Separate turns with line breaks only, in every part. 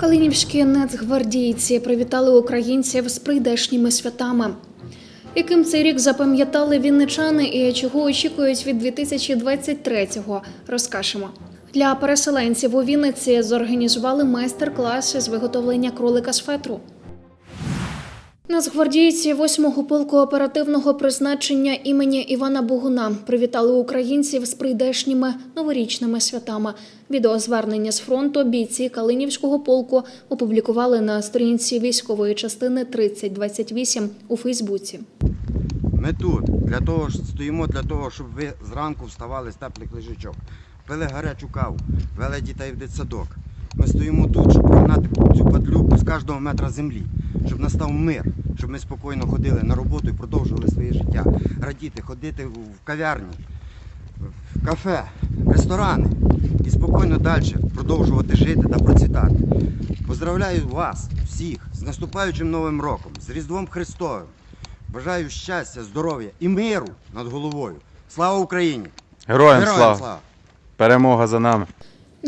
Калинівські нацгвардійці привітали українців з прийдешніми святами. Яким цей рік запам'ятали вінничани і чого очікують від 2023-го, розкажемо. Для переселенців у Вінниці зорганізували майстер-клас з виготовлення кролика з фетру. Нацгвардійці 8-го полку оперативного призначення імені Івана Богуна привітали українців з прийдешніми новорічними святами. Відеозвернення з фронту бійці Калинівського полку опублікували на сторінці військової частини 3028 у Фейсбуці.
Ми тут для того стоїмо для того, щоб ви зранку вставали з теплих лежачок, пили гарячу каву, вели дітей в дитсадок. Ми стоїмо тут, щоб прогнати цю падлюку з кожного метра землі, щоб настав мир, щоб ми спокійно ходили на роботу і продовжували своє життя. Радіти, ходити в кав'ярні, в кафе, в ресторани і спокійно далі продовжувати жити та процвітати. Поздравляю вас всіх з наступаючим новим роком, з Різдвом Христовим. Бажаю щастя, здоров'я і миру над головою. Слава Україні!
Героям слава! Перемога за нами!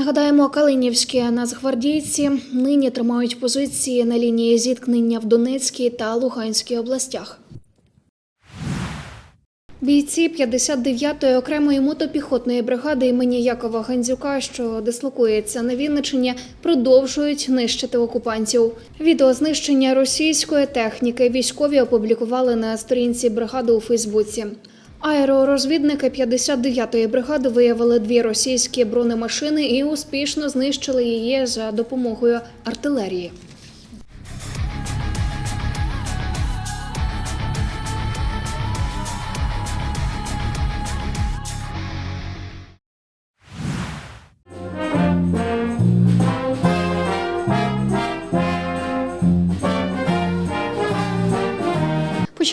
Нагадаємо, калинівські нацгвардійці нині тримають позиції на лінії зіткнення в Донецькій та Луганській областях. Бійці 59-ї окремої мотопіхотної бригади імені Якова Гандзюка, що дислокується на Вінничині, продовжують нищити окупантів. Відео знищення російської техніки військові опублікували на сторінці бригади у Фейсбуці. Аеророзвідники 59-ї бригади виявили дві російські бронемашини і успішно знищили її за допомогою артилерії.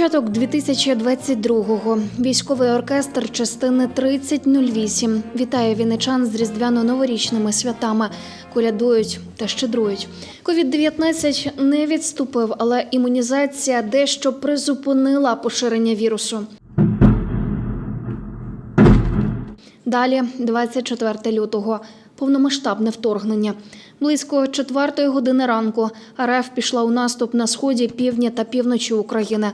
Початок 2022-го. Військовий оркестр частини 3008 вітає вінничан з різдвяно-новорічними святами, колядують та щедрують. Ковід-19 не відступив, але імунізація дещо призупинила поширення вірусу. Далі, 24 лютого, повномасштабне вторгнення. Близько 4 години ранку РФ пішла у наступ на сході, півдні та півночі України.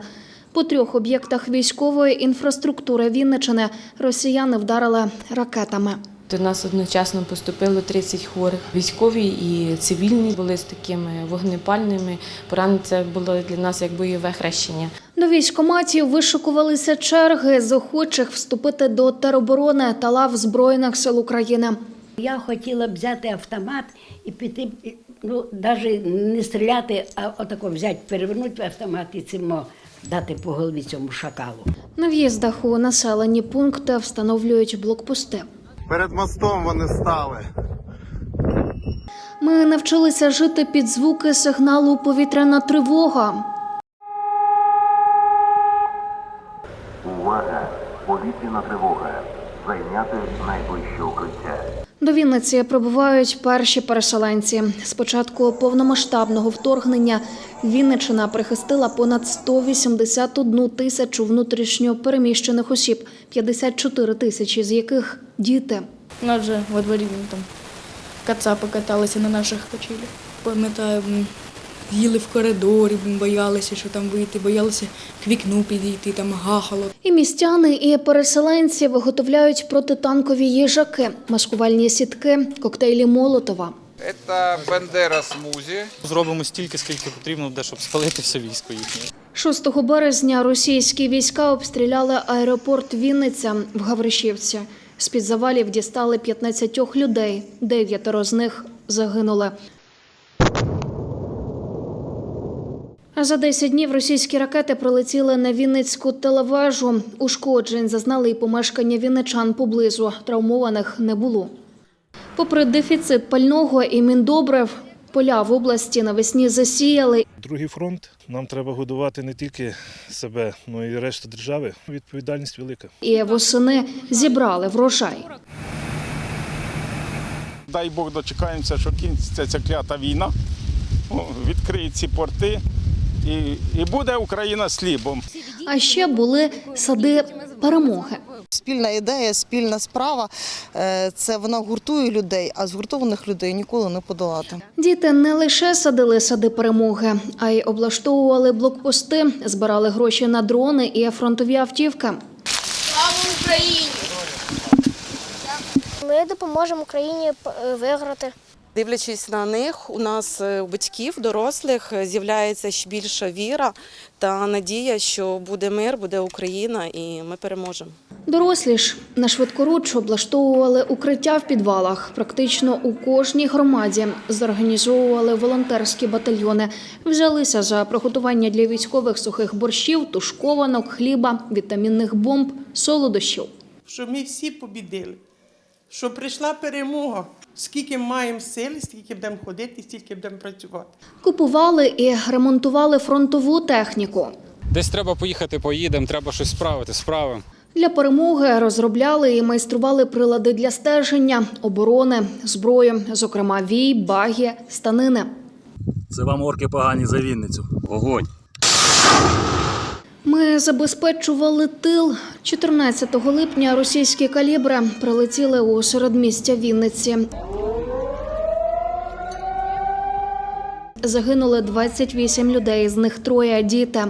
По трьох об'єктах військової інфраструктури Вінничини росіяни вдарили ракетами.
До нас одночасно поступило 30 хворих. Військові і цивільні були з такими вогнепальними. Поранення це було для нас як бойове хрещення.
До військоматів вишикувалися черги з охочих вступити до тероборони та лав Збройних сил України.
Я хотіла б взяти автомат і піти, ну, навіть не стріляти, а отако взяти, перевернути автомат і цим дати по голові цьому шакалу.
На в'їздах у населені пункти встановлюють блокпости.
Перед мостом вони стали.
Ми навчилися жити під звуки сигналу повітряна тривога.
Увага! Повітряна тривога. Зайняти найближче укриття.
До Вінниці прибувають перші переселенці. З початку повномасштабного вторгнення Вінниччина прихистила понад 181 тисячу внутрішньо переміщених осіб, 54 тисячі з яких діти.
У нас же во дворі там кацапи каталися на наших качелях. Пам'ятаю, їли в коридорі, боялися, що там вийти, боялися к вікну підійти, там гахало.
І містяни, і переселенці виготовляють протитанкові їжаки, маскувальні сітки, коктейлі Молотова.
Це Бендера смузі.
Зробимо стільки, скільки потрібно, буде, щоб спалити все військо їхнє.
6 березня російські війська обстріляли аеропорт Вінниця в Гавришівці. З-під завалів дістали 15 людей, дев'ятеро з них загинули. За 10 днів російські ракети прилетіли на Вінницьку телевежу. Ушкоджень зазнали і помешкання вінничан поблизу. Травмованих не було. Попри дефіцит пального і міндобрив, поля в області навесні засіяли
Другий фронт. Нам треба годувати не тільки себе, але й решту держави. Відповідальність велика.
і восени зібрали врожай.
Дай Бог дочекаємося, що кінчиться ця клята війна. Відкриють ці порти і, і буде Україна слібом.
А ще були сади перемоги.
спільна ідея, спільна справа. Е, Це вона гуртує людей, а згуртованих людей ніколи не подолати.
Діти не лише садили сади перемоги, а й облаштовували блокпости, збирали гроші на дрони і фронтові автівки. Слава Україні!
Ми допоможемо Україні е, виграти.
Дивлячись на них, у нас е, у батьків, дорослих е, з'являється ще більша віра та надія, що буде мир, буде Україна, і ми переможемо.
Дорослі ж на швидкоруч облаштовували укриття в підвалах. Практично у кожній громаді зорганізовували волонтерські батальйони. Взялися за приготування для військових сухих борщів, тушкованок, хліба, вітамінних бомб, солодощів.
щоб ми всі побідили, щоб прийшла перемога. Скільки маємо сили, стільки будемо ходити, стільки будемо працювати.
Купували і ремонтували фронтову техніку.
Десь треба поїхати, поїдемо, треба щось справити, справимо.
Для перемоги розробляли і майстрували прилади для стеження, оборони, зброю, зокрема вій, багі, станини.
Це вам орки погані за Вінницю. Огонь.
Ми забезпечували тил. 14 липня російські калібри прилетіли у середмістя Вінниці. Загинули 28 людей, з них троє діти.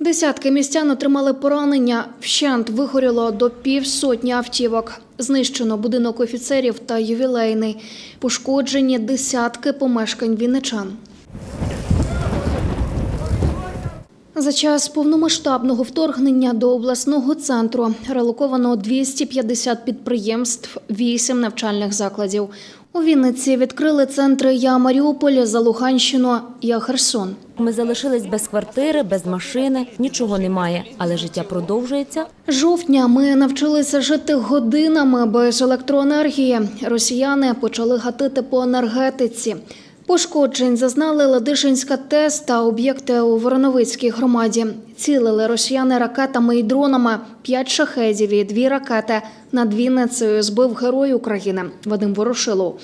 Десятки містян отримали поранення. Вщент вигоріло до півсотні автівок. Знищено будинок офіцерів та ювілейний. Пошкоджені десятки помешкань вінничан. За час повномасштабного вторгнення до обласного центру релоковано 250 підприємств, 8 навчальних закладів. У Вінниці відкрили центри «Я Маріуполь», за Луганщину, «Я Херсон».
Ми залишились без квартири, без машини, нічого немає, але життя продовжується.
Жовтня ми навчилися жити годинами без електроенергії. Росіяни почали гатити по енергетиці. Пошкоджень зазнали Ладишинська ТЕС та об'єкти у Вороновицькій громаді. Цілили росіяни ракетами і дронами. П'ять шахедів і дві ракети над Вінницею збив герой України Вадим Ворошилов.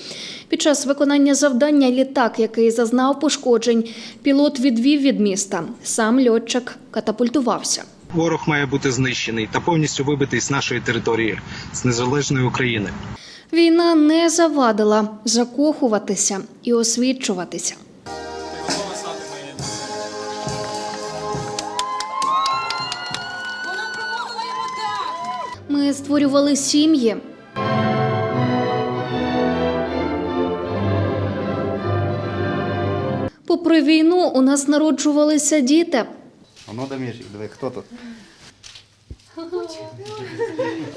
Під час виконання завдання літак, який зазнав пошкоджень, пілот відвів від міста. Сам льотчик катапультувався.
Ворог має бути знищений та повністю вибитий з нашої території, з незалежної України.
Війна не завадила закохуватися і освічуватися. Ми створювали сім'ї. Попри війну, у нас народжувалися діти.
Воно Дамірчик, диви, хто тут?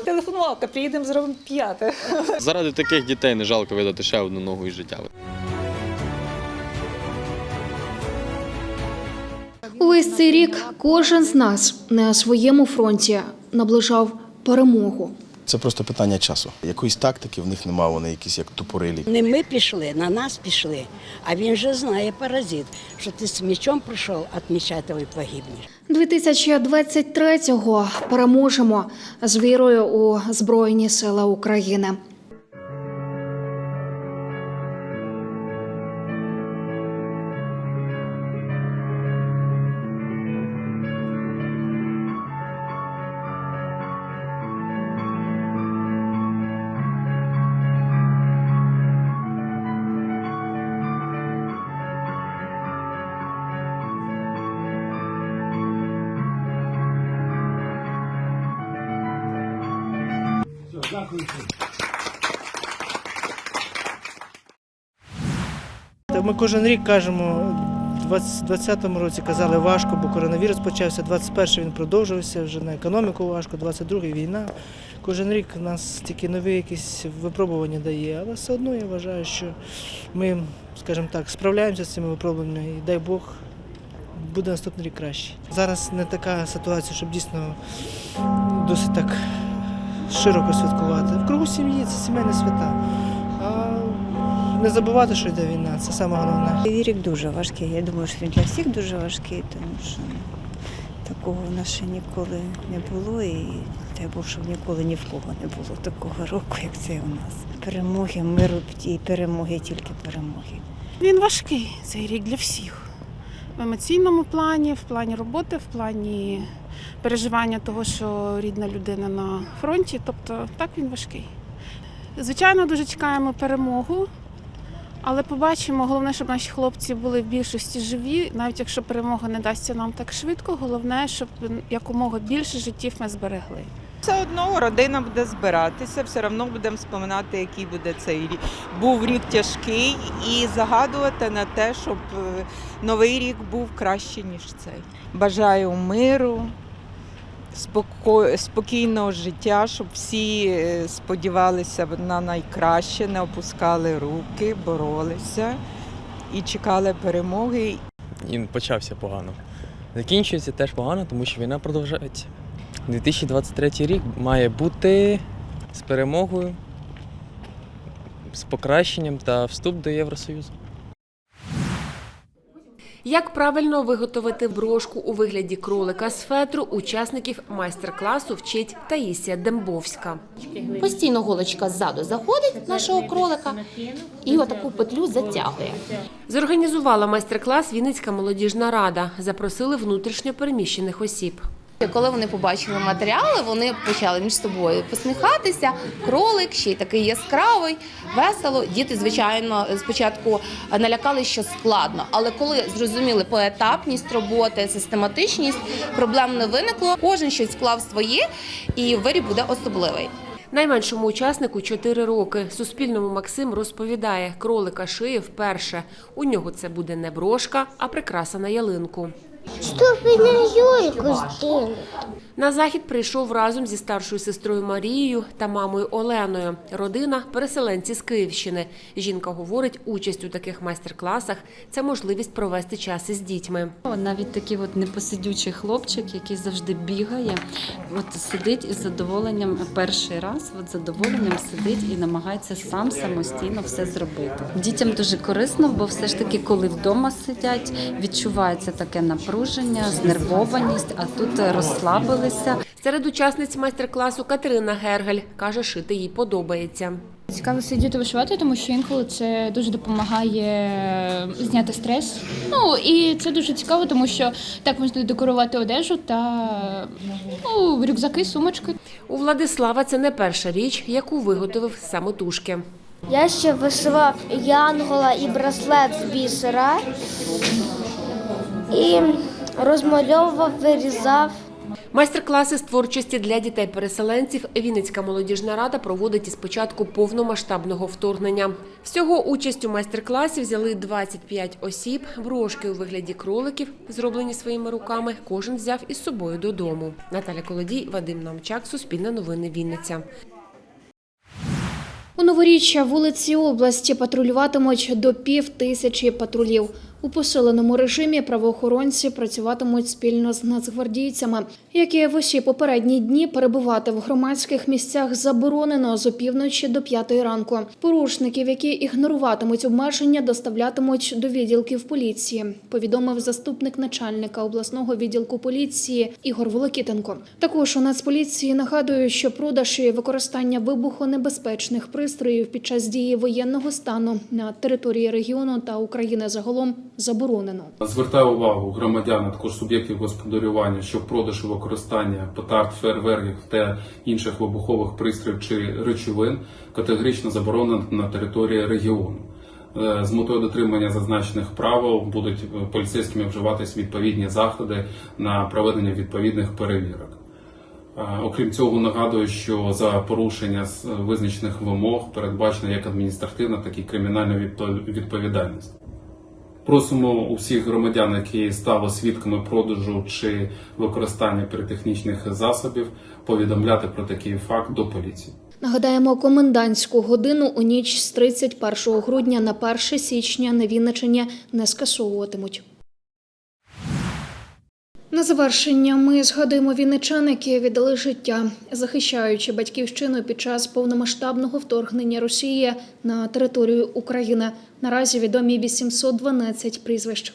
Телефонувалка, приїдемо, зробимо п'яте.
Заради таких дітей не жалко видати ще одну ногу із життя.
Увесь цей рік кожен з нас на своєму фронті наближав перемогу.
Це просто питання часу. Якоїсь тактики в них немає, вони якісь як тупорилі.
Не ми пішли, на нас пішли. А він же знає паразит, що ти з мечом прийшов, відмічати і погибнеш.
2023-го переможемо з вірою у Збройні Сили України.
Ми кожен рік кажемо, у 2020 році казали важко, бо коронавірус почався, 21-й він продовжувався, вже на економіку важко, 22-й війна. Кожен рік нас тільки нові якісь випробування дає, але все одно я вважаю, що ми, скажімо так, справляємося з цими випробуваннями і дай Бог. Буде наступний рік краще. Зараз не така ситуація, щоб дійсно досить так широко святкувати. В кругу сім'ї це сімейні свята. А не забувати, що йде війна, це саме головне.
Цей рік дуже важкий. Я думаю, що він для всіх дуже важкий, тому що такого в нас ще ніколи не було. І дай Бог, щоб ніколи ні в кого не було такого року, як це у нас. Перемоги, миру і перемоги, тільки перемоги. Він важкий, цей рік для всіх.
В емоційному плані, в плані роботи, в плані переживання того, що рідна людина на фронті. Тобто так він важкий. Звичайно, дуже чекаємо перемогу, але побачимо. Головне, щоб наші хлопці були в більшості живі, навіть якщо перемога не дасться нам так швидко. Головне, щоб якомога більше життів ми зберегли.
Все одно родина буде збиратися, все одно будемо споминати, який буде цей рік. Був рік тяжкий і загадувати на те, щоб е, новий рік був краще, ніж цей. Бажаю миру, споко- спокійного життя, щоб всі е, сподівалися на найкраще, не опускали руки, боролися і чекали перемоги.
І почався погано. Закінчується теж погано, тому що війна продовжується. 2023 рік має бути з перемогою, з покращенням та вступ до Євросоюзу.
Як правильно виготовити брошку у вигляді кролика з фетру, учасників майстер-класу вчить Таїсія Дембовська.
Постійно голочка ззаду заходить нашого кролика і отаку петлю затягує.
Зорганізувала майстер-клас Вінницька молодіжна рада. Запросили внутрішньо переміщених осіб.
Коли вони побачили матеріали, вони почали між собою посміхатися. Кролик ще й такий яскравий, весело. Діти, звичайно, спочатку налякали, що складно, але коли зрозуміли поетапність роботи, систематичність, проблем не виникло. Кожен щось вклав своє, і виріб буде особливий.
Найменшому учаснику 4 роки. Суспільному Максим розповідає, кролика шиє вперше. У нього це буде не брошка, а прикраса на ялинку.
Щоб на Юльку зділити.
На захід прийшов разом зі старшою сестрою Марією та мамою Оленою. Родина переселенці з Київщини. Жінка говорить, участь у таких майстер-класах це можливість провести час із дітьми.
Навіть такий от непосидючий хлопчик, який завжди бігає, от сидить із задоволенням перший раз, от задоволенням сидить і намагається сам самостійно все зробити. Дітям дуже корисно, бо все ж таки, коли вдома сидять, відчувається таке напруження, знервованість, а тут розслабилися.
Серед учасниць майстер-класу Катерина Гергель каже, шити їй подобається.
Цікаво сидіти вишивати, тому що інколи це дуже допомагає зняти стрес. Ну і це дуже цікаво, тому що так можна декорувати одежу та ну, рюкзаки, сумочки.
У Владислава це не перша річ, яку виготовив самотужки.
Я ще вишивав янгола і браслет з бісера і розмальовував, вирізав.
Майстер-класи з творчості для дітей-переселенців Вінницька молодіжна рада проводить із початку повномасштабного вторгнення. Всього участь у майстер-класі взяли 25 осіб. Брошки у вигляді кроликів, зроблені своїми руками, кожен взяв із собою додому. Наталя Колодій, Вадим Намчак, Суспільне новини Вінниця.
У новоріччя вулиці області патрулюватимуть до пів тисячі патрулів. У посиленому режимі правоохоронці працюватимуть спільно з нацгвардійцями, які в усі попередні дні перебувати в громадських місцях заборонено з опівночі до п'ятої ранку. Порушників, які ігноруватимуть обмеження, доставлятимуть до відділків поліції. Повідомив заступник начальника обласного відділку поліції Ігор Волокітенко. Також у Нацполіції нагадують, що продаж і використання вибухонебезпечних пристроїв під час дії воєнного стану на території регіону та України загалом заборонено.
Звертаю увагу громадян, також суб'єктів господарювання, що продаж і використання петард, фейерверків та інших вибухових пристроїв чи речовин категорично заборонено на території регіону. Е, З метою дотримання зазначених правил будуть е, поліцейськими вживатись відповідні заходи на проведення відповідних перевірок. Е, Окрім цього, нагадую, що за порушення визначених вимог передбачена як адміністративна, так і кримінальна відпо- відповідальність. Просимо усіх громадян, які стали свідками продажу чи використання піротехнічних засобів, повідомляти про такий факт до поліції.
Нагадаємо, комендантську годину у ніч з 31 грудня на 1 січня на Вінничині не скасовуватимуть. На завершення ми згадуємо вінничан, які віддали життя, захищаючи батьківщину під час повномасштабного вторгнення Росії на територію України. Наразі відомі 812 прізвищ.